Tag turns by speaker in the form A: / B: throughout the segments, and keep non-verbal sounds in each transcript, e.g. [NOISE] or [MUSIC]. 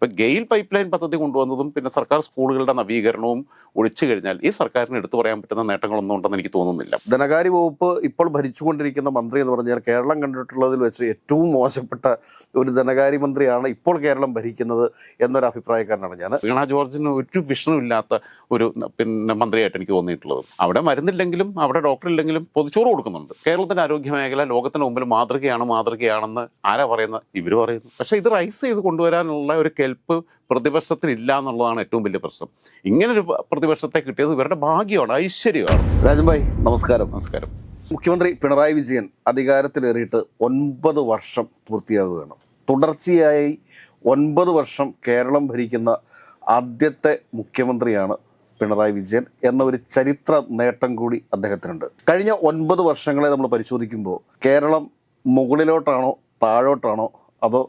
A: അപ്പോൾ GAIL pipe line പദ്ധതി കൊണ്ടുവന്നതും പിന്നെ സർക്കാർ സ്കൂളുകളുടെ നവീകരണവും ഒഴിച്ചു കഴിഞ്ഞാൽ ഈ സർക്കാരിന് എടുത്തു പറയാൻ പറ്റുന്ന നേട്ടങ്ങളൊന്നും ഉണ്ടെന്ന് എനിക്ക് തോന്നുന്നില്ല.
B: ധനകാര്യ വകുപ്പ് ഇപ്പോൾ ഭരിച്ചുകൊണ്ടിരിക്കുന്ന മന്ത്രി എന്ന് പറഞ്ഞാൽ കേരളം കണ്ടിട്ടുള്ളതിൽ വെച്ച് ഏറ്റവും മോശപ്പെട്ട ഒരു ധനകാര്യ മന്ത്രിയാണ് ഇപ്പോൾ കേരളം ഭരിക്കുന്നത് എന്നൊരു അഭിപ്രായക്കാരനാണ് ഞാൻ.
A: വീണ ജോർജിന് ഒരു വിഷണമില്ലാത്ത ഒരു പിന്നെ മന്ത്രിയായിട്ട് എനിക്ക് തോന്നിയിട്ടുള്ളത്. അവിടെ മരുന്നില്ലെങ്കിലും അവിടെ ഡോക്ടർ ഇല്ലെങ്കിലും പൊതുച്ചോറ് കൊടുക്കുന്നുണ്ട്. കേരളത്തിന്റെ ആരോഗ്യ മേഖല ലോകത്തിന് മുമ്പിൽ മാതൃകയാണ് മാതൃകയാണെന്ന് ആരാ പറയുന്നത്? ഇവർ പറയുന്നു പക്ഷേ ഇത് റൈസ് ചെയ്ത് കൊണ്ടുവരാനുള്ള ഒരു കെൽപ്പ് പ്രതിപക്ഷത്തിനില്ല എന്നുള്ളതാണ് ഏറ്റവും വലിയ പ്രശ്നം. ഇങ്ങനെ ഒരു പ്രതിപക്ഷത്തെ കിട്ടിയത് ഇവരുടെ ഭാഗ്യമാണ് ഐശ്വര്യമാണ്.
B: രാജൻ ഭായ് നമസ്കാരം.
A: നമസ്കാരം.
B: മുഖ്യമന്ത്രി പിണറായി വിജയൻ അധികാരത്തിലേറിയിട്ട് ഒൻപത് വർഷം പൂർത്തിയാകുകയാണ് തുടർച്ചയായി ഒൻപത് വർഷം കേരളം ഭരിക്കുന്ന ആദ്യത്തെ മുഖ്യമന്ത്രിയാണ് പിണറായി വിജയൻ എന്ന ഒരു ചരിത്ര നേട്ടം കൂടി അദ്ദേഹത്തിനുണ്ട്. കഴിഞ്ഞ ഒൻപത് വർഷങ്ങളെ നമ്മൾ പരിശോധിക്കുമ്പോൾ കേരളം മുകളിലോട്ടാണോ താഴോട്ടാണോ അതോ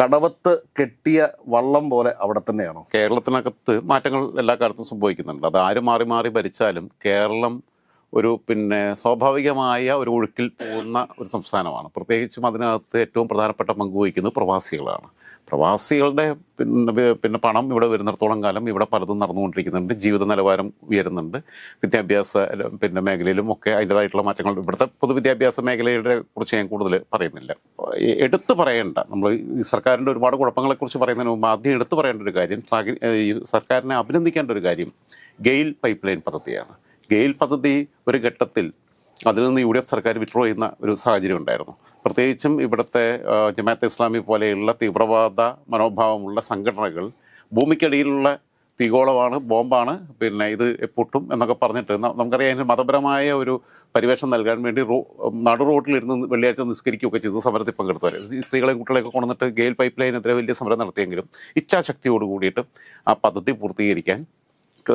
B: കടവത്ത് കെട്ടിയ വള്ളം പോലെ അവിടെ തന്നെയാണോ?
A: കേരളത്തിനകത്ത് മാറ്റങ്ങൾ എല്ലാ കാലത്തും സംഭവിക്കുന്നുണ്ട്. അത് ആര് മാറി മാറി ഭരിച്ചാലും കേരളം ഒരു പിന്നെ സ്വാഭാവികമായ ഒരു ഒഴുക്കിൽ പോകുന്ന ഒരു സംസ്ഥാനമാണ്. പ്രത്യേകിച്ചും അതിനകത്ത് ഏറ്റവും പ്രധാനപ്പെട്ട പങ്ക് വഹിക്കുന്നത് പ്രവാസികളാണ്. പ്രവാസികളുടെ പിന്നെ പിന്നെ പണം ഇവിടെ വരുന്നിടത്തോളം കാലം ഇവിടെ പലതും നടന്നുകൊണ്ടിരിക്കുന്നുണ്ട്. ജീവിത നിലവാരം ഉയരുന്നുണ്ട്. വിദ്യാഭ്യാസ പിന്നെ മേഖലയിലും ഒക്കെ അതിന്റെതായിട്ടുള്ള മാറ്റങ്ങൾ. ഇവിടുത്തെ പൊതുവിദ്യാഭ്യാസ മേഖലയുടെ കുറിച്ച് ഞാൻ കൂടുതൽ പറയുന്നില്ല. എടുത്തു പറയേണ്ട. നമ്മൾ ഈ സർക്കാരിന്റെ ഒരുപാട് കുഴപ്പങ്ങളെക്കുറിച്ച് പറയുന്നതിന് മുമ്പ് ആദ്യം എടുത്തു പറയേണ്ട ഒരു കാര്യം സർക്കാരിനെ അഭിനന്ദിക്കേണ്ട ഒരു കാര്യം ഗെയിൽ പൈപ്പ് ലൈൻ പദ്ധതിയാണ്. ഗെയിൽ പദ്ധതി ഒരു ഘട്ടത്തിൽ അതിൽ നിന്ന് യു ഡി എഫ് സർക്കാർ വിഡ്രോ ചെയ്യുന്ന ഒരു സാഹചര്യം ഉണ്ടായിരുന്നു. പ്രത്യേകിച്ചും ഇവിടുത്തെ ജമാഅത്ത് ഇസ്ലാമി പോലെയുള്ള തീവ്രവാദ മനോഭാവമുള്ള സംഘടനകൾ ഭൂമിക്കടിയിലുള്ള തീഗോളമാണ് ബോംബാണ് പിന്നെ ഇത് പൊട്ടും എന്നൊക്കെ പറഞ്ഞിട്ട് നമുക്കറിയാം അതിന് മതപരമായ ഒരു പരിവേഷം നൽകാൻ വേണ്ടി റോ നടു റോഡിലിരുന്ന് വെള്ളിയാഴ്ച നിസ്കരിക്കുകയൊക്കെ ചെയ്തു സമരത്തിൽ പങ്കെടുത്തവർ സ്ത്രീകളെയും കുട്ടികളെയൊക്കെ കൊണ്ടുവന്നിട്ട് ഗെയിൽ പൈപ്പ് ലൈനെതിരെ വലിയ സമരം നടത്തിയെങ്കിലും ഇച്ഛാശക്തിയോട് കൂടിയിട്ട് ആ പദ്ധതി പൂർത്തീകരിക്കാൻ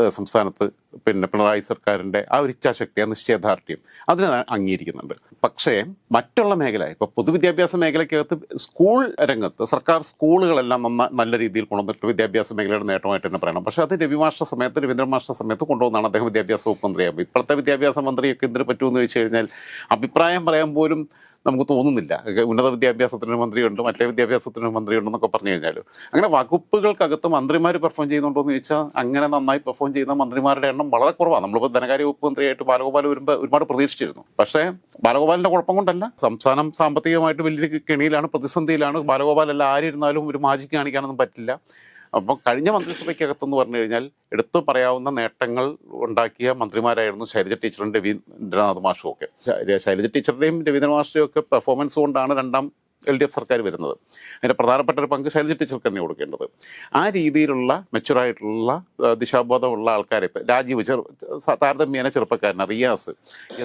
A: സംസ്ഥാനത്ത് പിന്നെ പിണറായി സർക്കാരിന്റെ ആ ഒരു ഇച്ഛാശക്തി ആ നിശ്ചയദാർഢ്യം. അതിനെ അംഗീകരിക്കുന്നുണ്ട്. പക്ഷേ മറ്റുള്ള മേഖല ഇപ്പോൾ പൊതുവിദ്യാഭ്യാസ മേഖലയ്ക്കകത്ത് സ്കൂൾ രംഗത്ത് സർക്കാർ സ്കൂളുകളെല്ലാം നന്ന നല്ല രീതിയിൽ കൊണ്ടുവന്നിട്ട് വിദ്യാഭ്യാസ മേഖലയുടെ നേട്ടമായിട്ട് തന്നെ പറയണം. പക്ഷേ അത് രവിമാഷ്ട സമയത്ത് രവീന്ദ്ര മാഷ്ട സമയത്ത് കൊണ്ടുവന്നാണ് അദ്ദേഹം വിദ്യാഭ്യാസ വകുപ്പ് മന്ത്രിയാകുമ്പോൾ ഇപ്പോഴത്തെ വിദ്യാഭ്യാസ മന്ത്രിയൊക്കെ എന്തിനു പറ്റുമെന്ന് ചോദിച്ചു കഴിഞ്ഞാൽ അഭിപ്രായം പറയാൻ പോലും നമുക്ക് തോന്നുന്നില്ല. ഉന്നത വിദ്യാഭ്യാസത്തിന് മന്ത്രിയുണ്ട് മറ്റേ വിദ്യാഭ്യാസത്തിന് മന്ത്രിയുണ്ടെന്നൊക്കെ പറഞ്ഞു കഴിഞ്ഞാലും. അങ്ങനെ വകുപ്പുകൾക്കകത്ത് മന്ത്രിമാർ പെർഫോം ചെയ്യുന്നുണ്ടോ എന്ന് ചോദിച്ചാൽ അങ്ങനെ നന്നായി പെർഫോം ചെയ്യുന്ന മന്ത്രിമാരുടെ എണ്ണം വളരെ കുറവാണ് നമ്മളിപ്പോൾ ധനകാര്യ വകുപ്പ് മന്ത്രിയായിട്ട് ബാലഗോപാൽ വരുമ്പോൾ ഒരുപാട് പ്രതീക്ഷിച്ചിരുന്നു. പക്ഷേ ബാലഗോപാലിന്റെ കുഴപ്പം കൊണ്ടല്ല. സംസ്ഥാനം സാമ്പത്തികമായിട്ട് വലിയ കെണിയിലാണ് പ്രതിസന്ധിയിലാണ്. ബാലഗോപാൽ അല്ല ആരിരുന്നാലും ഒരു മാജിക്ക് കാണിക്കാനൊന്നും പറ്റില്ല. അപ്പം കഴിഞ്ഞ മന്ത്രിസഭയ്ക്കകത്തെന്ന് പറഞ്ഞു കഴിഞ്ഞാൽ എടുത്തു പറയാവുന്ന നേട്ടങ്ങൾ ഉണ്ടാക്കിയ മന്ത്രിമാരായിരുന്നു ശൈലജ ടീച്ചറും രവീന്ദ്രനാഥ് മാഷും ഒക്കെ. ശ- ശൈലജ ടീച്ചറുടെയും രവീന്ദ്രനാഥ് മാഷുടെയും ഒക്കെ പെർഫോമൻസ് കൊണ്ടാണ് രണ്ടാം എൽ ഡി എഫ് സർക്കാർ വരുന്നത്. അതിന്റെ പ്രധാനപ്പെട്ട ഒരു പങ്ക് ശൈലജ ടീച്ചർക്ക് തന്നെ കൊടുക്കേണ്ടത്. ആ രീതിയിലുള്ള മെച്ചുറായിട്ടുള്ള ദിശാബോധമുള്ള ആൾക്കാരെ ഇപ്പം രാജീവ് ചെറു താരതമ്യേന ചെറുപ്പക്കാരൻ റിയാസ്.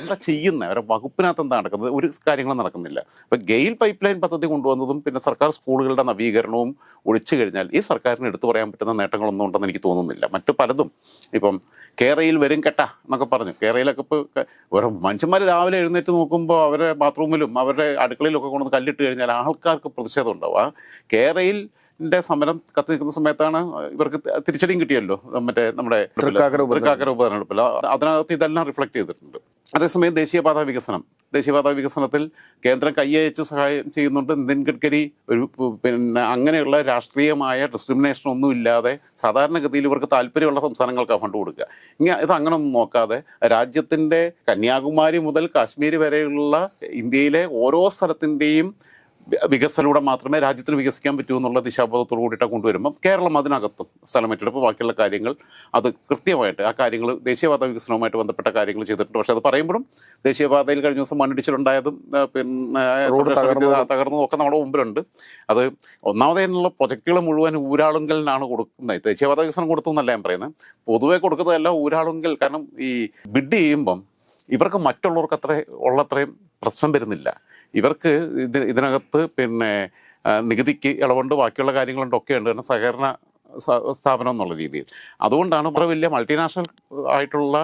A: എന്താ ചെയ്യുന്നത് അവരെ വകുപ്പിനകത്ത് എന്താ നടക്കുന്നത്? ഒരു കാര്യങ്ങളും നടക്കുന്നില്ല. അപ്പം ഗെയിൽ പൈപ്പ് ലൈൻ പദ്ധതി കൊണ്ടുവന്നതും പിന്നെ സർക്കാർ സ്കൂളുകളുടെ നവീകരണവും ഒഴിച്ചു കഴിഞ്ഞാൽ ഈ സർക്കാരിന് എടുത്തു പറയാൻ പറ്റുന്ന നേട്ടങ്ങളൊന്നും ഉണ്ടെന്ന് എനിക്ക് തോന്നുന്നില്ല. മറ്റു പലതും ഇപ്പം കേരയിൽ വരും കെട്ട എന്നൊക്കെ പറഞ്ഞു. കേരളയിലൊക്കെ ഇപ്പോൾ ഓരോ മനുഷ്യന്മാർ രാവിലെ എഴുന്നേറ്റ് നോക്കുമ്പോൾ അവരെ ബാത്റൂമിലും അവരുടെ അടുക്കളയിലൊക്കെ കൊണ്ടുവന്ന് കല്ലിട്ട് കഴിഞ്ഞാൽ ആൾക്കാർക്ക് പ്രതിഷേധം ഉണ്ടാവും ആ കേരയിൽ ന്റെ സമരം കത്തി നിൽക്കുന്ന സമയത്താണ് ഇവർക്ക് തിരിച്ചടിയും കിട്ടിയല്ലോ. മറ്റേ നമ്മുടെ
B: തൃക്കാക്കര ഉപതെരഞ്ഞെടുപ്പ്.
A: തൃക്കാക്കര ഉപതെരഞ്ഞെടുപ്പിൽ അതിനകത്ത് ഇതെല്ലാം റിഫ്ലക്ട് ചെയ്തിട്ടുണ്ട്. അതേസമയം ദേശീയപാത വികസനം. ദേശീയപാത വികസനത്തിൽ കേന്ദ്രം കയ്യയച്ച് സഹായം ചെയ്യുന്നുണ്ട് നിതിൻ ഗഡ്കരി. ഒരു പിന്നെ അങ്ങനെയുള്ള രാഷ്ട്രീയമായ ഡിസ്ക്രിമിനേഷൻ ഒന്നും ഇല്ലാതെ സാധാരണഗതിയിൽ ഇവർക്ക് താല്പര്യമുള്ള സംസ്ഥാനങ്ങൾക്ക് ഫണ്ട് കൊടുക്കുക. ഇങ്ങനെ ഇത് അങ്ങനെ ഒന്നും നോക്കാതെ രാജ്യത്തിന്റെ കന്യാകുമാരി മുതൽ കാശ്മീർ വരെയുള്ള ഇന്ത്യയിലെ ഓരോ സ്ഥലത്തിന്റെയും വികസനത്തിലൂടെ മാത്രമേ രാജ്യത്തിന് വികസിക്കാൻ പറ്റൂ എന്നുള്ള ദിശാബോധത്തോടു കൂടിയിട്ട് കൊണ്ടുവരുമ്പം കേരളം അതിനകത്തും സ്ഥലം ഏറ്റെടുപ്പ് ബാക്കിയുള്ള കാര്യങ്ങൾ അത് കൃത്യമായിട്ട് ആ കാര്യങ്ങൾ ദേശീയപാത വികസനവുമായിട്ട് ബന്ധപ്പെട്ട കാര്യങ്ങൾ ചെയ്തിട്ടുണ്ട്. പക്ഷേ അത് പറയുമ്പോഴും ദേശീയപാതയിൽ കഴിഞ്ഞ ദിവസം മണ്ണിടിച്ചിലുണ്ടായതും പിന്നെ
B: തകർന്നതും.
A: ഒക്കെ നമ്മുടെ മുമ്പിലുണ്ട്. അത് ഒന്നാമതേനുള്ള പ്രൊജക്റ്റുകൾ മുഴുവൻ ഊരാളുങ്കലിനാണ് കൊടുക്കുന്നത്. ദേശീയപാത വികസനം കൊടുത്തു എന്നല്ല ഞാൻ പറയുന്നത്. പൊതുവെ കൊടുക്കുന്നതെല്ലാം ഊരാളുങ്കൽ. കാരണം ഈ ബിഡ് ചെയ്യുമ്പം ഇവർക്ക് മറ്റുള്ളവർക്ക് അത്ര ഉള്ളത്രയും പ്രശ്നം വരുന്നില്ല. ഇവർക്ക് ഇത് ഇതിനകത്ത് പിന്നെ നികുതിക്ക് ഇളവുണ്ട് ബാക്കിയുള്ള കാര്യങ്ങളുണ്ട് ഒക്കെ ഉണ്ട് കാരണം സഹകരണ സ്ഥാപനം എന്നുള്ള രീതിയിൽ. അതുകൊണ്ടാണ് ഇത്ര വലിയ മൾട്ടിനാഷണൽ ആയിട്ടുള്ള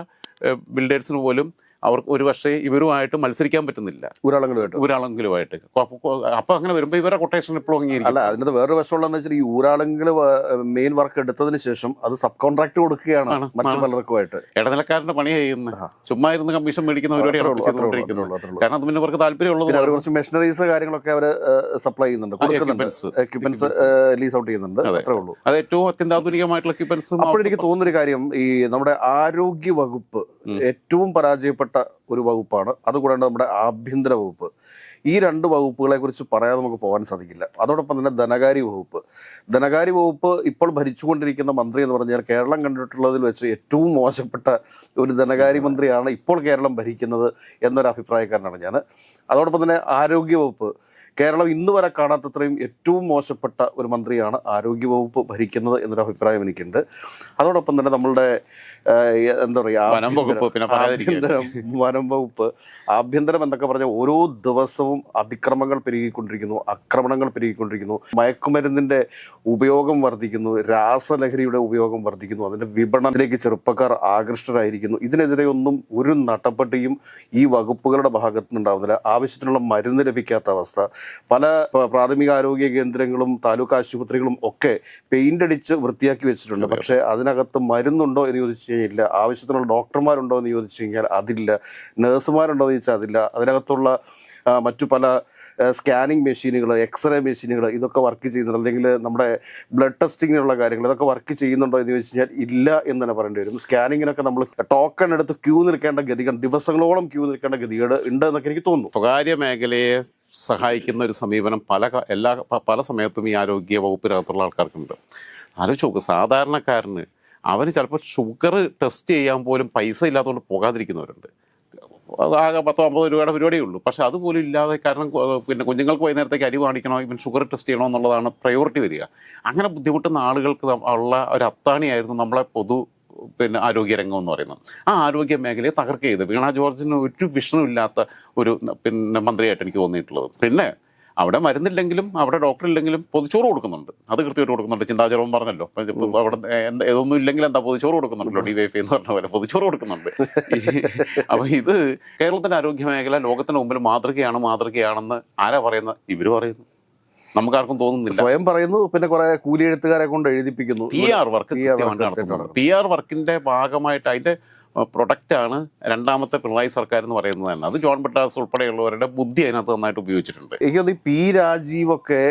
A: ബിൽഡേഴ്സിന് പോലും അവർക്ക് ഒരു പക്ഷേ ഇവരുമായിട്ട് മത്സരിക്കാൻ പറ്റുന്നില്ല.
B: ഊരാളങ്ങളുമായിട്ട്.
A: ഊരാളങ്കിലുമായിട്ട് അപ്പൊ അങ്ങനെ വരുമ്പോൾ ഇവരുടെ കൊട്ടേഷൻ ഇപ്പോഴും
B: അല്ല അതിന്റെ വേറൊരു വശമുള്ളതെന്ന് വെച്ചാൽ ഈ ഊരാളുകൾ മെയിൻ വർക്ക് എടുത്തതിന് ശേഷം അത് സബ് കോൺട്രാക്ട് കൊടുക്കുകയാണ് മറ്റു പലർക്കുമായിട്ട്.
A: ഇടനിലക്കാരന്റെ പണി ചെയ്യുന്ന ചുമ്മാ ഇരുന്ന് കമ്മീഷൻ മേടിക്കുന്ന പരിപാടിയാണ് ചെയ്തുകൊണ്ടിരിക്കുന്നത്. കാരണം അത് പിന്നെ അവർക്ക് താല്പര്യമുള്ളത്
B: അവർ കുറച്ച് മെഷീനറീസ് കാര്യങ്ങളൊക്കെ അവർ സപ്ലൈ ചെയ്യുന്നുണ്ട്. എക്യുപ്മെന്റ്സ് ലീസ് ഔട്ട് ചെയ്യുന്നുണ്ട്. അത്രേ ഉള്ളൂ.
A: അത് ഏറ്റവും അത്യന്താധുനികമായിട്ടുള്ള എക്യുപ്മെന്റ്സ്
B: അപ്പോൾ എനിക്ക് തോന്നുന്നൊരു കാര്യം ഈ നമ്മുടെ ആരോഗ്യ വകുപ്പ് ഏറ്റവും പരാജയപ്പെട്ട ഒരു വകുപ്പാണ്. അതുകൂടാണ്ട് നമ്മുടെ ആഭ്യന്തര വകുപ്പ്. ഈ രണ്ട് വകുപ്പുകളെ കുറിച്ച് പറയാതെ നമുക്ക് പോകാൻ സാധിക്കില്ല. അതോടൊപ്പം തന്നെ ധനകാര്യ വകുപ്പ്. ധനകാര്യ വകുപ്പ് ഇപ്പോൾ ഭരിച്ചുകൊണ്ടിരിക്കുന്ന മന്ത്രി എന്ന് പറഞ്ഞാൽ കേരളം കണ്ടിട്ടുള്ളതിൽ വെച്ച് ഏറ്റവും മോശപ്പെട്ട ഒരു ധനകാര്യ മന്ത്രിയാണ് ഇപ്പോൾ കേരളം ഭരിക്കുന്നത് എന്നൊരു അഭിപ്രായക്കാരനാണ് ഞാൻ. അതോടൊപ്പം തന്നെ ആരോഗ്യ വകുപ്പ്. കേരളം ഇന്ന് വരെ കാണാത്തത്രയും ഏറ്റവും മോശപ്പെട്ട ഒരു മന്ത്രിയാണ് ആരോഗ്യവകുപ്പ് ഭരിക്കുന്നത് എന്നൊരു അഭിപ്രായം എനിക്കുണ്ട്. അതോടൊപ്പം തന്നെ നമ്മളുടെ എന്താ പറയുക
A: വനം വകുപ്പ്
B: ആഭ്യന്തരം വനം വകുപ്പ് ആഭ്യന്തരം എന്നൊക്കെ പറഞ്ഞ ഓരോ ദിവസവും അതിക്രമങ്ങൾ പെരുകിക്കൊണ്ടിരിക്കുന്നു ആക്രമണങ്ങൾ പെരുകിക്കൊണ്ടിരിക്കുന്നു മയക്കുമരുന്നിന്റെ ഉപയോഗം വർദ്ധിക്കുന്നു രാസലഹരിയുടെ ഉപയോഗം വർദ്ധിക്കുന്നു അതിന്റെ വിപണനത്തിലേക്ക് ചെറുപ്പക്കാർ ആകൃഷ്ടരായിരിക്കുന്നു. ഇതിനെതിരെ ഒന്നും ഒരു നടപടിയും ഈ വകുപ്പുകളുടെ ഭാഗത്തുനിന്നുണ്ടാവുന്നില്ല. ആവശ്യത്തിനുള്ള മരുന്ന് ലഭിക്കാത്ത അവസ്ഥ. പല പ്രാഥമിക ആരോഗ്യ കേന്ദ്രങ്ങളും താലൂക്ക് ആശുപത്രികളും ഒക്കെ പെയിന്റ് അടിച്ച് വൃത്തിയാക്കി വെച്ചിട്ടുണ്ട്. പക്ഷേ അതിനകത്ത് മരുന്നുണ്ടോ എന്ന് ചോദിച്ചു കഴിഞ്ഞാൽ ആവശ്യത്തിനുള്ള ഡോക്ടർമാരുണ്ടോ എന്ന് ചോദിച്ചു കഴിഞ്ഞാൽ അതില്ല. നേഴ്സുമാരുണ്ടോ എന്ന് ചോദിച്ചാൽ അതില്ല. അതിനകത്തുള്ള മറ്റു പല സ്കാനിങ് മെഷീനുകൾ എക്സ്റേ മെഷീനുകൾ ഇതൊക്കെ വർക്ക് ചെയ്യുന്നുണ്ട്. അല്ലെങ്കിൽ നമ്മുടെ ബ്ലഡ് ടെസ്റ്റിങ്ങിനുള്ള കാര്യങ്ങൾ ഇതൊക്കെ വർക്ക് ചെയ്യുന്നുണ്ടോ എന്ന് ചോദിച്ചു കഴിഞ്ഞാൽ ഇല്ല എന്ന് തന്നെ പറയേണ്ടി വരും. സ്കാനിങ്ങിനൊക്കെ നമ്മൾ ടോക്കൺ എടുത്ത് ക്യൂ നിൽക്കേണ്ട ഗതികൾ ദിവസങ്ങളോളം ക്യൂ നിൽക്കേണ്ട ഗതികേട് ഉണ്ട് എന്നൊക്കെ എനിക്ക് തോന്നുന്നു.
A: സ്വകാര്യ മേഖലയെ സഹായിക്കുന്ന ഒരു സമീപനം പല എല്ലാ പല സമയത്തും ഈ ആരോഗ്യ വകുപ്പിനകത്തുള്ള ആൾക്കാർക്കുണ്ട്. ആലോചിച്ച് നോക്ക് സാധാരണക്കാരന് അവന് ചിലപ്പോൾ ഷുഗർ ടെസ്റ്റ് ചെയ്യാൻ പോലും പൈസ ഇല്ലാത്തതുകൊണ്ട് പോകാതിരിക്കുന്നവരുണ്ട്. ആകെ പത്തോ അമ്പതോ രൂപയുടെ പരിപാടിയേ ഉള്ളൂ. പക്ഷേ അതുപോലും ഇല്ലാതെ കാരണം പിന്നെ കുഞ്ഞുങ്ങൾക്ക് വൈകുന്നേരത്തേക്ക് അരി കാണിക്കണോ ഇവൻ ഷുഗർ ടെസ്റ്റ് ചെയ്യണോ എന്നുള്ളതാണ് പ്രയോറിറ്റി വരിക. അങ്ങനെ ബുദ്ധിമുട്ടുന്ന ആളുകൾക്ക് ഉള്ള ഒരു അത്താണിയായിരുന്നു നമ്മളെ പൊതു പിന്നെ ആരോഗ്യരംഗം എന്ന് പറയുന്നത്. ആ ആരോഗ്യ മേഖലയെ തകർക്ക ചെയ്ത്. വീണ ജോർജിന് ഒരു വിഷനും ഇല്ലാത്ത ഒരു പിന്നെ മന്ത്രിയായിട്ട് എനിക്ക് തോന്നിയിട്ടുള്ളത്. പിന്നെ അവിടെ മരുന്നില്ലെങ്കിലും അവിടെ ഡോക്ടർ ഇല്ലെങ്കിലും പൊതിച്ചോറ് കൊടുക്കുന്നുണ്ട്. അത് കൃത്യമായിട്ട് കൊടുക്കുന്നുണ്ട്. ചിന്താചരവും പറഞ്ഞല്ലോ. അവിടെ എന്താ ഇതൊന്നും ഇല്ലെങ്കിൽ എന്താ പൊതിച്ചോറ് കൊടുക്കുന്നുണ്ടല്ലോ ഡി വൈ എഫ് എന്ന് പറഞ്ഞ പോലെ പൊതിച്ചോറ് കൊടുക്കുന്നുണ്ട്. ഈ- അപ്പൊ ഇത് കേരളത്തിന്റെ ആരോഗ്യ മേഖല ലോകത്തിന് മുമ്പിൽ മാതൃകയാണ് മാതൃകയാണെന്ന് ആരാ പറയുന്നത്? ഇവർ പറയുന്നു നമുക്കാർക്കും തോന്നുന്നില്ല.
B: സ്വയം പറയുന്നു പിന്നെ കുറെ കൂലി എഴുത്തുകാരെ കൊണ്ട് എഴുതിപ്പിക്കുന്നു.
A: P R work P R വർക്കിന്റെ ഭാഗമായിട്ട് അതിന്റെ പ്രൊഡക്റ്റ് ആണ് രണ്ടാമത്തെ പിണറായി സർക്കാർ എന്ന് പറയുന്നത് തന്നെ. അത് ജോൺ ബട്ടാസ് ഉൾപ്പെടെയുള്ളവരുടെ ബുദ്ധി അതിനകത്ത് നന്നായിട്ട് ഉപയോഗിച്ചിട്ടുണ്ട്.
B: എനിക്ക് തോന്നുന്നു ഈ പി രാജീവൊക്കെ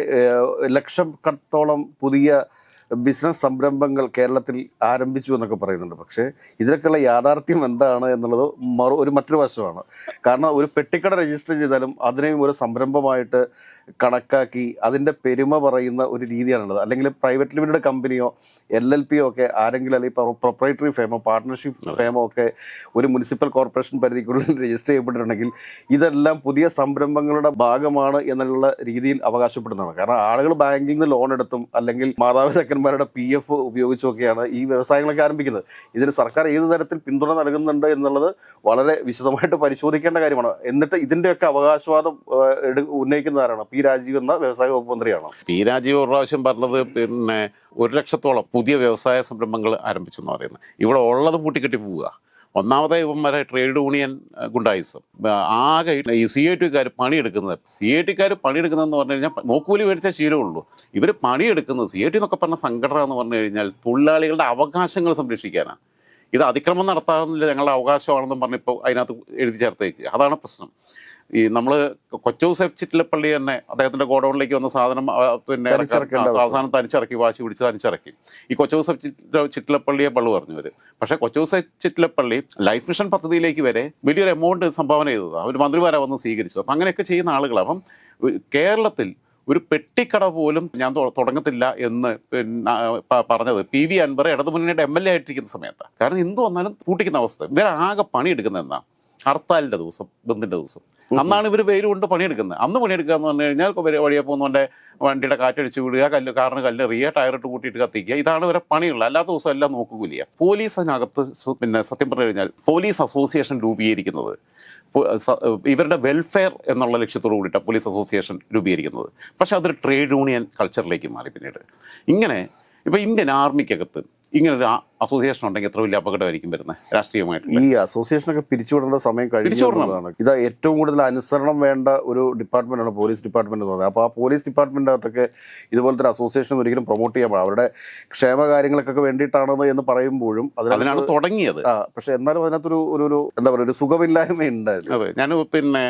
B: ലക്ഷം ലക്ഷക്കത്തോളം പുതിയ ബിസിനസ് സംരംഭങ്ങൾ കേരളത്തിൽ ആരംഭിച്ചു എന്നൊക്കെ പറയുന്നുണ്ട്. പക്ഷേ ഇതിനൊക്കെയുള്ള യാഥാർത്ഥ്യം എന്താണ് എന്നുള്ളത് മറു ഒരു മറ്റൊരു വശമാണ്. കാരണം ഒരു പെട്ടിക്കട രജിസ്റ്റർ ചെയ്താലും അതിനെയും ഒരു സംരംഭമായിട്ട് കണക്കാക്കി അതിന്റെ പെരുമ പറയുന്ന ഒരു രീതിയാണുള്ളത്. അല്ലെങ്കിൽ പ്രൈവറ്റ് ലിമിറ്റഡ് കമ്പനിയോ എൽ എൽ പിയോ ഒക്കെ ആരെങ്കിലും അല്ലെങ്കിൽ പ്രൊപ്പറേറ്ററി ഫേമോ പാർട്ട്ണർഷിപ്പ് ഫേമോ ഒക്കെ ഒരു മുനിസിപ്പൽ കോർപ്പറേഷൻ പരിധിക്കുള്ളിൽ [LAUGHS] രജിസ്റ്റർ ചെയ്യപ്പെട്ടിട്ടുണ്ടെങ്കിൽ ഇതെല്ലാം പുതിയ സംരംഭങ്ങളുടെ ഭാഗമാണ് എന്നുള്ള രീതിയിൽ അവകാശപ്പെടുന്നതാണ്. കാരണം ആളുകൾ ബാങ്കിൽ നിന്ന് ലോൺ എടുത്തും അല്ലെങ്കിൽ മാതാപിതാക്കന്മാരുടെ പി എഫ് ഉപയോഗിച്ചൊക്കെയാണ് ഈ വ്യവസായങ്ങളൊക്കെ ആരംഭിക്കുന്നത്. ഇതിന് സർക്കാർ ഏത് തരത്തിൽ പിന്തുണ നൽകുന്നുണ്ട് എന്നുള്ളത് വളരെ വിശദമായിട്ട് പരിശോധിക്കേണ്ട കാര്യമാണ്. എന്നിട്ട് ഇതിന്റെയൊക്കെ അവകാശവാദം ഉന്നയിക്കുന്ന ഉന്നയിക്കുന്നതാരാണ് പി രാജീവ് എന്ന വ്യവസായ വകുപ്പ് മന്ത്രിയാണ്?
A: പി രാജീവ് ഒരു പ്രാവശ്യം പറഞ്ഞത് പിന്നെ ഒരു ലക്ഷത്തോളം പുതിയ വ്യവസായ സംരംഭങ്ങൾ ആരംഭിച്ചു എന്ന് പറയുന്നത്. ഇവിടെ ഉള്ളത് പൂട്ടിക്കെട്ടി പോവുക. ഒന്നാമത്തെ ഇവന്മാരെ ട്രേഡ് യൂണിയൻ ഗുണ്ടായിസം. ആകെ ഈ സി ഐ ടിക്കാർ പണിയെടുക്കുന്നത്. സി ഐ ടിക്കാർ പണിയെടുക്കുന്നതെന്ന് പറഞ്ഞു കഴിഞ്ഞാൽ നോക്കൂലി മേടിച്ച ശീലമുള്ളൂ. ഇവർ പണിയെടുക്കുന്നത് സി ഐ ടി എന്നൊക്കെ പറഞ്ഞ സംഘടന എന്ന് പറഞ്ഞു കഴിഞ്ഞാൽ തൊഴിലാളികളുടെ അവകാശങ്ങൾ സംരക്ഷിക്കാനാണ് ഇത് അതിക്രമം നടത്താവുന്നില്ല ഞങ്ങളുടെ അവകാശമാണെന്നും പറഞ്ഞിപ്പോൾ അതിനകത്ത് എഴുതി ചേർത്തേക്ക്. അതാണ് പ്രശ്നം. ഈ നമ്മൾ കൊച്ചൂസെഫ് ചിറ്റിലപ്പള്ളി തന്നെ അദ്ദേഹത്തിന്റെ ഗോഡൌണിലേക്ക് വന്ന സാധനം പിന്നെ. അവസാനം തനിച്ചിറക്കി വാശി പിടിച്ച് തനിച്ചിറക്കി. ഈ കൊച്ചൂസെഫ് ചിറ്റില ചിറ്റിലപ്പള്ളിയെ പള്ളു പറഞ്ഞു വരും പക്ഷേ കൊച്ചൂസെഫ് ചിറ്റിലപ്പള്ളി ലൈഫ് മിഷൻ പദ്ധതിയിലേക്ക് വരെ വലിയൊരു എമൗണ്ട് സംഭാവന ചെയ്തത്. അവർ മന്ത്രിമാരെ വന്ന് സ്വീകരിച്ചു അപ്പം അങ്ങനെയൊക്കെ ചെയ്യുന്ന ആളുകൾ അപ്പം കേരളത്തിൽ ഒരു പെട്ടിക്കട പോലും ഞാൻ തുടങ്ങത്തില്ല എന്ന് പിന്നെ പറഞ്ഞത് പി വി അൻവർ ഇടതുമുന്നണിയുടെ എം എൽ എ ആയിട്ടിരിക്കുന്ന സമയത്താണ് കാരണം എന്ത് വന്നാലും കൂട്ടിക്കുന്ന അവസ്ഥ. ഇവരാകെ പണിയെടുക്കുന്ന എന്നാ? ഹർത്താലിന്റെ ദിവസം ബന്ദിന്റെ ദിവസം. അന്നാണ് ഇവർ വെയിൽ കൊണ്ട് പണിയെടുക്കുന്നത്. അന്ന് പണിയെടുക്കുക എന്ന് പറഞ്ഞു കഴിഞ്ഞാൽ വഴിയെ പോകുന്നവന്റെ വണ്ടിയുടെ കാറ്റടിച്ച് വിടുക കല്ല് കാറിന് കല്ലെറിയുക ടയറിട്ട് കൂട്ടിയിട്ട് കത്തിക്കുക. ഇതാണ് ഇവരെ പണിയുള്ളത്. അല്ലാത്ത ദിവസം എല്ലാം നോക്കുകയില്ല. പോലീസ് അതിനകത്ത് പിന്നെ സത്യം പറഞ്ഞു കഴിഞ്ഞാൽ പോലീസ് അസോസിയേഷൻ രൂപീകരിക്കുന്നത് ഇവരുടെ വെൽഫെയർ എന്നുള്ള ലക്ഷ്യത്തോടു കൂടിയിട്ടാണ് പോലീസ് അസോസിയേഷൻ രൂപീകരിക്കുന്നത്. പക്ഷേ അതൊരു ട്രേഡ് യൂണിയൻ കൾച്ചറിലേക്ക് മാറി പിന്നീട്. ഇങ്ങനെ ഇപ്പോൾ ഇന്ത്യൻ ആർമിക്കകത്ത് ഇങ്ങനൊരു അസോസിയേഷൻ ഉണ്ടെങ്കിൽ എത്ര വലിയ അപകടമായിരിക്കും വരുന്നത്? രാഷ്ട്രീയമായിട്ട്
B: ഈ അസോസിയേഷനൊക്കെ പിരിച്ചുവിടേണ്ട സമയം കഴിഞ്ഞു
A: പിരിച്ചുവിടണം.
B: ഇത് ഏറ്റവും കൂടുതൽ അനുസരണം വേണ്ട ഒരു ഡിപ്പാർട്ട്മെന്റാണ് പോലീസ് ഡിപ്പാർട്ട്മെന്റ് എന്ന് പറയുന്നത്. അപ്പോൾ ആ പോലീസ് ഡിപ്പാർട്ട്മെന്റ് അകത്തൊക്കെ ഇതുപോലത്തെ ഒരു അസോസിയേഷൻ ഒരിക്കലും പ്രൊമോട്ട് ചെയ്യാൻ പാടില്ല. അവരുടെ ക്ഷേമകാര്യങ്ങൾക്കൊക്കെ വേണ്ടിയിട്ടാണെന്ന് എന്ന് പറയുമ്പോഴും
A: അതിനാണ് തുടങ്ങിയത്.
B: പക്ഷെ എന്നാലും അതിനകത്തൊരു ഒരു എന്താ പറയുക ഒരു സുഖമില്ലായ്മ ഉണ്ടായിരുന്നു
A: അതെ. ഞാൻ പിന്നെ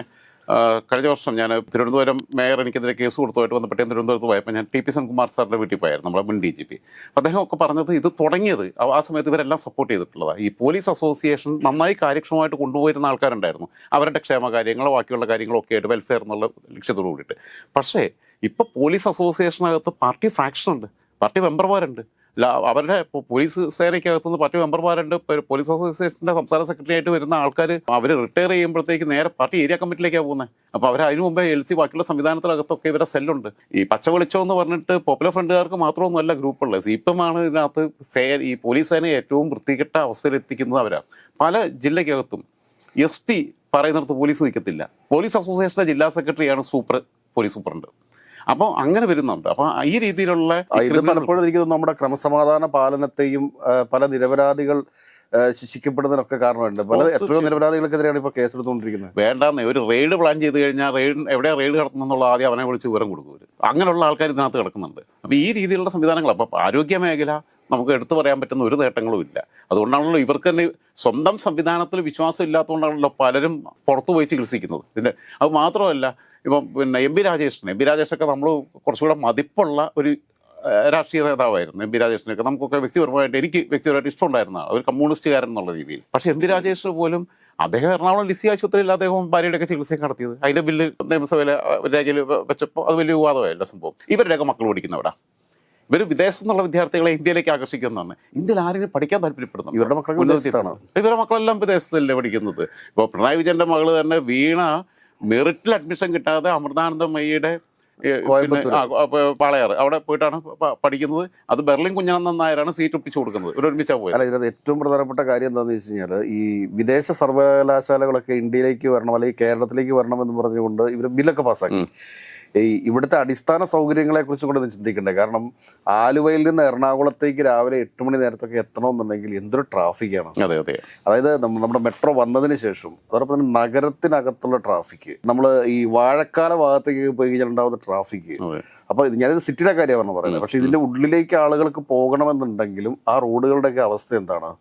A: കഴിഞ്ഞ വർഷം ഞാൻ തിരുവനന്തപുരം മേയർ എനിക്കെതിരെ കേസ് കൊടുത്തതായിട്ട് വന്നപ്പോൾ ഞാൻ തിരുവനന്തപുരത്ത് പോയപ്പോൾ ഞാൻ ടി പി സെൻകുമാർ സാറിന്റെ വീട്ടിൽ പോയായിരുന്നു നമ്മുടെ മുൻ ഡി ജി പി. അദ്ദേഹം ഒക്കെ പറഞ്ഞത് ഇത് തുടങ്ങിയത് ആ- സമയത്ത് ഇവരെല്ലാം സപ്പോർട്ട് ചെയ്തിട്ടുള്ളതാണ് ഈ പോലീസ് അസോസിയേഷൻ നന്നായി കാര്യക്ഷമമായിട്ട് കൊണ്ടുപോയിരുന്ന ആൾക്കാരുണ്ടായിരുന്നു. അവരുടെ ക്ഷേമകാര്യങ്ങളോ ബാക്കിയുള്ള കാര്യങ്ങളോ ഒക്കെ ആയിട്ട് വെൽഫെയർ എന്നുള്ള ലക്ഷ്യത്തോട് കൂടിയിട്ട്. പക്ഷേ ഇപ്പോൾ പോലീസ് അസോസിയേഷനകത്ത് പാർട്ടി ഫ്രാക്ഷൻ ഉണ്ട് പാർട്ടി മെമ്പർമാരുണ്ട് അവരുടെ പോലീസ് സേനയ്ക്കകത്തുനിന്ന് പാർട്ടി മെമ്പർമാരുണ്ട്. പോലീസ് അസോസിയേഷന്റെ സംസ്ഥാന സെക്രട്ടറി ആയിട്ട് വരുന്ന ആൾക്കാർ അവർ റിട്ടയർ ചെയ്യുമ്പോഴത്തേക്ക് നേരെ പാർട്ടി ഏരിയ കമ്മിറ്റിയിലേക്കാണ് പോകുന്നത് അപ്പോൾ അവർ അതിനു മുമ്പേ എൽ സി ബാക്കിയുള്ള സംവിധാനത്തിനകത്തൊക്കെ ഇവരെ സെല്ലുണ്ട്. ഈ പച്ച വെളിച്ചം എന്ന് പറഞ്ഞിട്ട് പോപ്പുലർ ഫ്രണ്ടുകാർക്ക് മാത്രമൊന്നുമല്ല ഗ്രൂപ്പുള്ളത് സി പി ആണ് ഇതിനകത്ത് സേ ഈ പോലീസ് സേനയെ ഏറ്റവും വൃത്തികെട്ട അവസ്ഥയിൽ എത്തിക്കുന്നത് അവരാ. പല ജില്ലയ്ക്കകത്തും എസ് പി പറയുന്നിടത്ത് പോലീസ് നിൽക്കത്തില്ല. പോലീസ് അസോസിയേഷന്റെ ജില്ലാ സെക്രട്ടറിയാണ് സൂപ്പർ പോലീസ് സൂപ്രണ്ട്. അപ്പോൾ അങ്ങനെ വരുന്നുണ്ട്. അപ്പോൾ ഈ രീതിയിലുള്ള
B: ഇത് പലപ്പോഴും എനിക്ക് നമ്മുടെ ക്രമസമാധാന പാലനത്തെയും പല നിരപരാധികൾ ശിക്ഷിക്കപ്പെടുന്നതിനൊക്കെ കാരണമുണ്ട്. പല എത്രയോ. നിരപരാധികൾക്കെതിരെയാണ് ഇപ്പോൾ കേസെടുത്തുകൊണ്ടിരിക്കുന്നത്.
A: വേണ്ടാന്നേ ഒരു റെയ്ഡ് പ്ലാൻ ചെയ്ത് കഴിഞ്ഞാൽ റെയ്ഡ് എവിടെയാ റെയ്ഡ് നടത്തുന്നുള്ള ആദ്യം അവനെ വിളിച്ച് വിവരം കൊടുക്കും അങ്ങനെയുള്ള ആൾക്കാർ ഇതിനകത്ത് കിടക്കുന്നുണ്ട്. അപ്പോൾ ഈ രീതിയിലുള്ള സംവിധാനങ്ങൾ അപ്പോൾ ആരോഗ്യ മേഖല നമുക്ക് എടുത്തു പറയാൻ പറ്റുന്ന ഒരു നേട്ടങ്ങളും ഇല്ല. അതുകൊണ്ടാണല്ലോ ഇവർക്ക് തന്നെ സ്വന്തം സംവിധാനത്തിൽ വിശ്വാസം ഇല്ലാത്തതുകൊണ്ടാണല്ലോ പലരും പുറത്തു പോയി ചികിത്സിക്കുന്നത്. ഇതിന്റെ അത് മാത്രമല്ല ഇപ്പം പിന്നെ എം പി രാജേഷിന് എം പി രാജേഷൊക്കെ നമ്മൾ കുറച്ചുകൂടെ മതിപ്പുള്ള ഒരു രാഷ്ട്രീയ നേതാവായിരുന്നു എം പി രാജേഷിനൊക്കെ നമുക്കൊക്കെ വ്യക്തിപരമായിട്ട് എനിക്ക് വ്യക്തിപരമായിട്ട് ഇഷ്ടമുണ്ടായിരുന്ന ഒരു കമ്മ്യൂണിസ്റ്റുകാരൻ എന്നുള്ള രീതിയിൽ. പക്ഷേ എം പി രാജേഷ് പോലും അദ്ദേഹം എറണാകുളം ലിസി ആശുപത്രിയിൽ അദ്ദേഹം ഭാര്യയുടെയൊക്കെ ചികിത്സയും നടത്തിയത്. അതിന്റെ ബില്ല് നിയമസഭയിലെ രേഖയിൽ വെച്ചപ്പോൾ അത് വലിയ വിവാദമായല്ല സംഭവം. ഇവരുടെയൊക്കെ മക്കൾ പഠിക്കുന്നവിടെ ഇവർ വിദേശത്തു നിന്നുള്ള വിദ്യാർത്ഥികളെ ഇന്ത്യയിലേക്ക് ആകർഷിക്കുന്നതാണ്. ഇന്ത്യയിൽ ആരെങ്കിലും പഠിക്കാൻ താല്പര്യപ്പെടുന്നു
B: ഇവരുടെ മക്കൾ.
A: ഇവരുടെ മക്കളെല്ലാം വിദേശത്തല്ലേ പഠിക്കുന്നത്? ഇപ്പോൾ പിണറായി വിജയന്റെ മകൾ തന്നെ വീണ മെറിറ്റിൽ അഡ്മിഷൻ കിട്ടാതെ അമൃതാനന്ദമയ്യയുടെ. പാളയാറ്. അവിടെ പോയിട്ടാണ് പഠിക്കുന്നത്. അത് ബെർലിൻ കുഞ്ഞനന്ദൻ നായരാണ് സീറ്റ് ഒപ്പിച്ചു കൊടുക്കുന്നത്. ഒരുമിച്ചാ പോയത്.
B: അല്ല ഇതിനകത്ത് ഏറ്റവും പ്രധാനപ്പെട്ട കാര്യം എന്താണെന്ന് വെച്ച് കഴിഞ്ഞാൽ ഈ വിദേശ സർവകലാശാലകളൊക്കെ ഇന്ത്യയിലേക്ക് വരണം അല്ലെങ്കിൽ കേരളത്തിലേക്ക് വരണം എന്ന് പറഞ്ഞുകൊണ്ട് ഇവർ ബില്ലൊക്കെ പാസ്സാക്കി. ഈ ഇവിടുത്തെ അടിസ്ഥാന സൗകര്യങ്ങളെ കുറിച്ചും കൂടെ ഒന്ന് ചിന്തിക്കണ്ടേ? കാരണം ആലുവയിൽ നിന്ന് എറണാകുളത്തേക്ക് രാവിലെ എട്ട് മണി നേരത്തൊക്കെ എത്തണമെന്നുണ്ടെങ്കിൽ എന്തൊരു ട്രാഫിക്കാണ്.
A: അതെ അതെ.
B: അതായത് നമ്മ- നമ്മുടെ മെട്രോ വന്നതിന് ശേഷം അതോടൊപ്പം തന്നെ നഗരത്തിനകത്തുള്ള ട്രാഫിക് നമ്മൾ ഈ വാഴക്കാല ഭാഗത്തേക്ക് പോയി കഴിഞ്ഞാൽ ഉണ്ടാവുന്ന ട്രാഫിക് അപ്പോൾ ഞാനിത് സിറ്റിയുടെ കാര്യമാണ് പറയുന്നത്. പക്ഷെ ഇതിന്റെ ഉള്ളിലേക്ക് ആളുകൾക്ക് പോകണമെന്നുണ്ടെങ്കിലും ആ റോഡുകളുടെയൊക്കെ അവസ്ഥ എന്താണ്?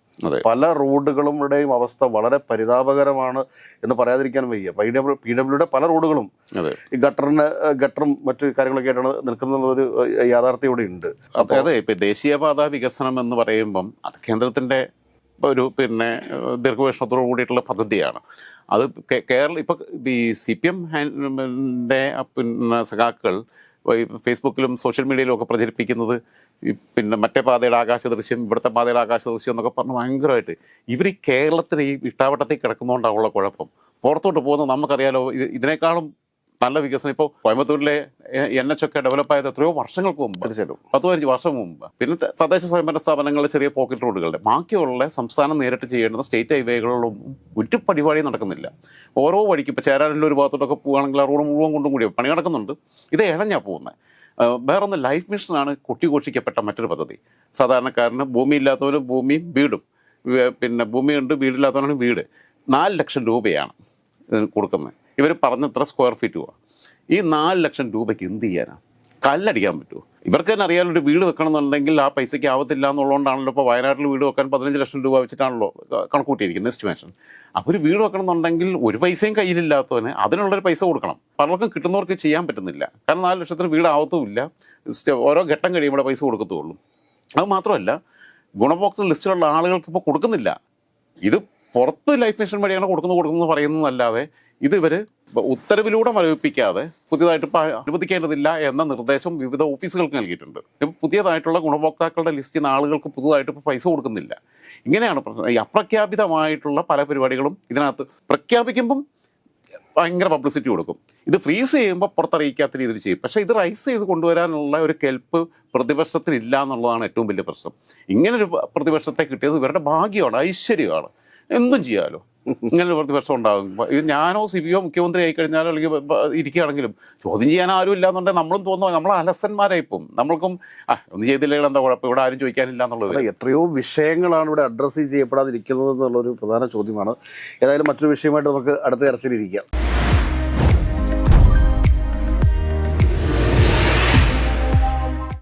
B: പല റോഡുകളുടെയും അവസ്ഥ വളരെ പരിതാപകരമാണ് എന്ന് പറയാതിരിക്കാൻ വയ്യ. പി ഡബ്ല്യു പി ഡബ്ല്യുടെ പല റോഡുകളും
A: അതെ.
B: ഈ ഗട്ടറിന് ഗട്ടറും മറ്റു കാര്യങ്ങളൊക്കെ ആയിട്ടാണ് നിൽക്കുന്ന ഒരു യാഥാർത്ഥ്യം ഇവിടെ ഉണ്ട്.
A: അതെ അതെ. ഇപ്പൊ ദേശീയപാത വികസനം എന്ന് പറയുമ്പം അത് കേന്ദ്രത്തിന്റെ ഒരു പിന്നെ ദീർഘവേഷണത്തോടു ദീർഘവീക്ഷണത്തോടു കൂടിയിട്ടുള്ള പദ്ധതിയാണ്. അത് കേരള ഇപ്പൊ ഈ സി പി എം പിന്നെ സഖാക്കൾ ഫേസ്ബുക്കിലും സോഷ്യൽ മീഡിയയിലും ഒക്കെ പ്രചരിപ്പിക്കുന്നത് പിന്നെ മറ്റേ പാതയുടെ ആകാശ ദൃശ്യം ഇവിടുത്തെ പാതയുടെ ആകാശ ദൃശ്യം എന്നൊക്കെ പറഞ്ഞ് ഭയങ്കരമായിട്ട്. ഇവർ ഈ കേരളത്തിന് ഈ ഇട്ടാവട്ടത്തിൽ കിടക്കുന്നതുകൊണ്ടാണുള്ള കുഴപ്പം. പുറത്തോട്ട് പോകുന്നത് നമുക്കറിയാലോ ഇത് ഇതിനേക്കാളും നല്ല വികസനം. ഇപ്പോൾ കോയമ്പത്തൂരിലെ എൻ എച്ച് ഒക്കെ ഡെവലപ്പ് ആയത് എത്രയോ വർഷങ്ങൾക്ക് മുമ്പ്.
B: തീർച്ചയായിട്ടും.
A: പത്ത് പതിനഞ്ച് വർഷം മുമ്പ്. പിന്നെ തദ്ദേശ സ്വയംഭരണ സ്ഥാപനങ്ങളുടെ ചെറിയ പോക്കറ്റ് റോഡുകളുടെ ബാക്കിയുള്ള സംസ്ഥാനം നേരിട്ട് ചെയ്യേണ്ടുന്ന സ്റ്റേറ്റ് ഹൈവേകളിലും ഒരു പരിപാടി നടക്കുന്നില്ല. ഓരോ വഴിക്ക് ഇപ്പോൾ ഒരു ഭാഗത്തോട്ടൊക്കെ പോകുകയാണെങ്കിൽ ആ റോഡ് മുഴുവൻ കൊണ്ടും കൂടി പണി നടക്കുന്നുണ്ട്. ഇത് ഇഴഞ്ഞാ പോകുന്നത് വേറൊന്ന് ലൈഫ് മിഷനാണ് കൊട്ടിഘോഷിക്കപ്പെട്ട മറ്റൊരു പദ്ധതി. സാധാരണക്കാരന് ഭൂമി ഇല്ലാത്തവർ ഭൂമിയും വീടും. പിന്നെ ഭൂമിയുണ്ട് വീടില്ലാത്തവനാണ് വീട്. നാല് ലക്ഷം രൂപയാണ് ഇതിന് കൊടുക്കുന്നത് ഇവർ പറഞ്ഞത്ര സ്ക്വയർ ഫീറ്റ് പോവാം ഈ നാല് ലക്ഷം രൂപയ്ക്ക് എന്ത് ചെയ്യാനാണ് കല്ലടിക്കാൻ പറ്റുമോ ഇവർക്ക് തന്നെ അറിയാലോ ഒരു വീട് വെക്കണമെന്നുണ്ടെങ്കിൽ ആ പൈസയ്ക്ക് ആവത്തില്ല എന്നുള്ളതുകൊണ്ടാണല്ലോ ഇപ്പോൾ വയനാട്ടിൽ വീട് വെക്കാൻ പതിനഞ്ച് ലക്ഷം രൂപ വെച്ചിട്ടാണല്ലോ കണക്കൂട്ടിയിരിക്കുന്നത് എസ്റ്റിമേഷൻ അപ്പോൾ ഒരു വീട് വെക്കണമെന്നുണ്ടെങ്കിൽ ഒരു പൈസയും കയ്യിലില്ലാത്തവന് അതിനുള്ളൊരു പൈസ കൊടുക്കണം. പലർക്കും കിട്ടുന്നവർക്ക് ചെയ്യാൻ പറ്റുന്നില്ല. കാരണം നാല് ലക്ഷത്തിന് വീട് ആവത്തുമില്ല. ഓരോ ഘട്ടം കഴിയുമ്പോൾ പൈസ കൊടുക്കത്തുള്ളൂ. അത് മാത്രമല്ല ഗുണഭോക്തൃ ലിസ്റ്റിലുള്ള ആളുകൾക്ക് ഇപ്പോൾ കൊടുക്കുന്നില്ല. ഇത് പുറത്ത് ലൈഫ് മിഷൻ വഴി അങ്ങനെ കൊടുക്കുന്നു കൊടുക്കുന്നു പറയുന്നതല്ലാതെ ഇത് ഇവർ ഉത്തരവിലൂടെ മരവിപ്പിക്കാതെ പുതിയതായിട്ട് അനുവദിക്കേണ്ടതില്ല എന്ന നിർദ്ദേശം വിവിധ ഓഫീസുകൾക്ക് നൽകിയിട്ടുണ്ട്. ഇപ്പം പുതിയതായിട്ടുള്ള ഗുണഭോക്താക്കളുടെ ലിസ്റ്റിൽ നിന്ന് ആളുകൾക്ക് പുതുതായിട്ട് ഇപ്പോൾ പൈസ കൊടുക്കുന്നില്ല. ഇങ്ങനെയാണ് പ്രശ്നം. ഈ അപ്രഖ്യാപിതമായിട്ടുള്ള പല പരിപാടികളും ഇതിനകത്ത് പ്രഖ്യാപിക്കുമ്പം ഭയങ്കര പബ്ലിസിറ്റി കൊടുക്കും. ഇത് ഫ്രീസ് ചെയ്യുമ്പോൾ പുറത്തറിയിക്കാത്ത രീതിയിൽ ചെയ്യും. പക്ഷേ ഇത് റൈസ് ചെയ്ത് കൊണ്ടുവരാനുള്ള ഒരു കെൽപ്പ് പ്രതിപക്ഷത്തിനില്ല എന്നുള്ളതാണ് ഏറ്റവും വലിയ പ്രശ്നം. ഇങ്ങനൊരു പ്രതിപക്ഷത്തെ കിട്ടിയത് ഇവരുടെ ഭാഗ്യമാണ് ഐശ്വര്യമാണ്. എന്തും ചെയ്യാമല്ലോ ഇങ്ങനെ പ്രതിപക്ഷം ഉണ്ടാകും. ഞാനോ സിബിയോ മുഖ്യമന്ത്രി ആയി കഴിഞ്ഞാലോ അല്ലെങ്കിൽ ഇരിക്കുകയാണെങ്കിലും ചോദ്യം ചെയ്യാൻ ആരും ഇല്ല ഇല്ലാന്നുണ്ടെങ്കിൽ നമ്മളും തോന്നുന്നു നമ്മൾ അലസന്മാരായി ഇപ്പം. നമ്മൾക്കും ആ ഒന്നും ചെയ്തില്ലെങ്കിൽ എന്താ കുഴപ്പം? ഇവിടെ ആരും ചോദിക്കാനില്ല എന്നുള്ളത്.
B: എത്രയോ വിഷയങ്ങളാണ് ഇവിടെ അഡ്രസ്സ് ചെയ്യപ്പെടാതിരിക്കുന്നത് എന്നുള്ളൊരു പ്രധാന ചോദ്യമാണ്. ഏതായാലും മറ്റൊരു വിഷയമായിട്ട് നമുക്ക് അടുത്ത ചർച്ചയിലിരിക്കാം